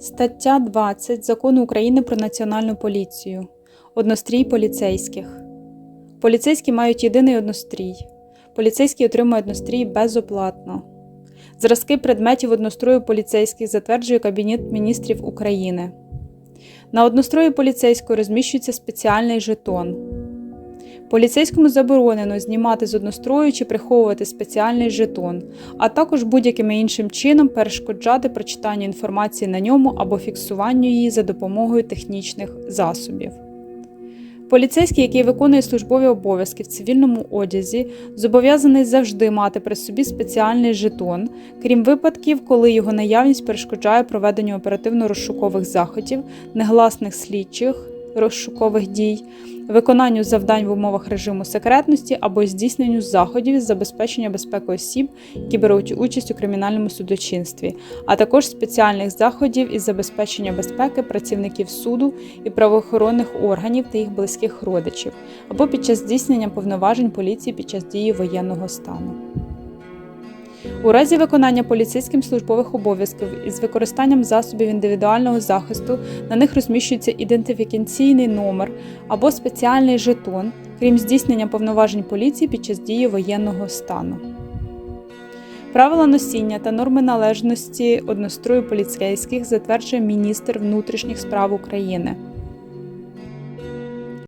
Стаття 20 Закону України про національну поліцію. Однострій поліцейських. Поліцейські мають єдиний однострій. Поліцейські отримують однострій безоплатно. Зразки предметів однострою поліцейських затверджує Кабінет міністрів України. На однострої поліцейського розміщується спеціальний жетон. Поліцейському заборонено знімати з однострою чи приховувати спеціальний жетон, а також будь-яким іншим чином перешкоджати прочитанню інформації на ньому або фіксуванню її за допомогою технічних засобів. Поліцейський, який виконує службові обов'язки в цивільному одязі, зобов'язаний завжди мати при собі спеціальний жетон, крім випадків, коли його наявність перешкоджає проведенню оперативно-розшукових заходів, негласних слідчих розшукових дій, виконанню завдань в умовах режиму секретності або здійсненню заходів із забезпечення безпеки осіб, які беруть участь у кримінальному судочинстві, а також спеціальних заходів із забезпечення безпеки працівників суду і правоохоронних органів та їх близьких родичів, або під час здійснення повноважень поліції під час дії воєнного стану. У разі виконання поліцейським службових обов'язків із використанням засобів індивідуального захисту на них розміщується ідентифікаційний номер або спеціальний жетон, крім здійснення повноважень поліції під час дії воєнного стану. Правила носіння та норми належності однострою поліцейських затверджує міністр внутрішніх справ України.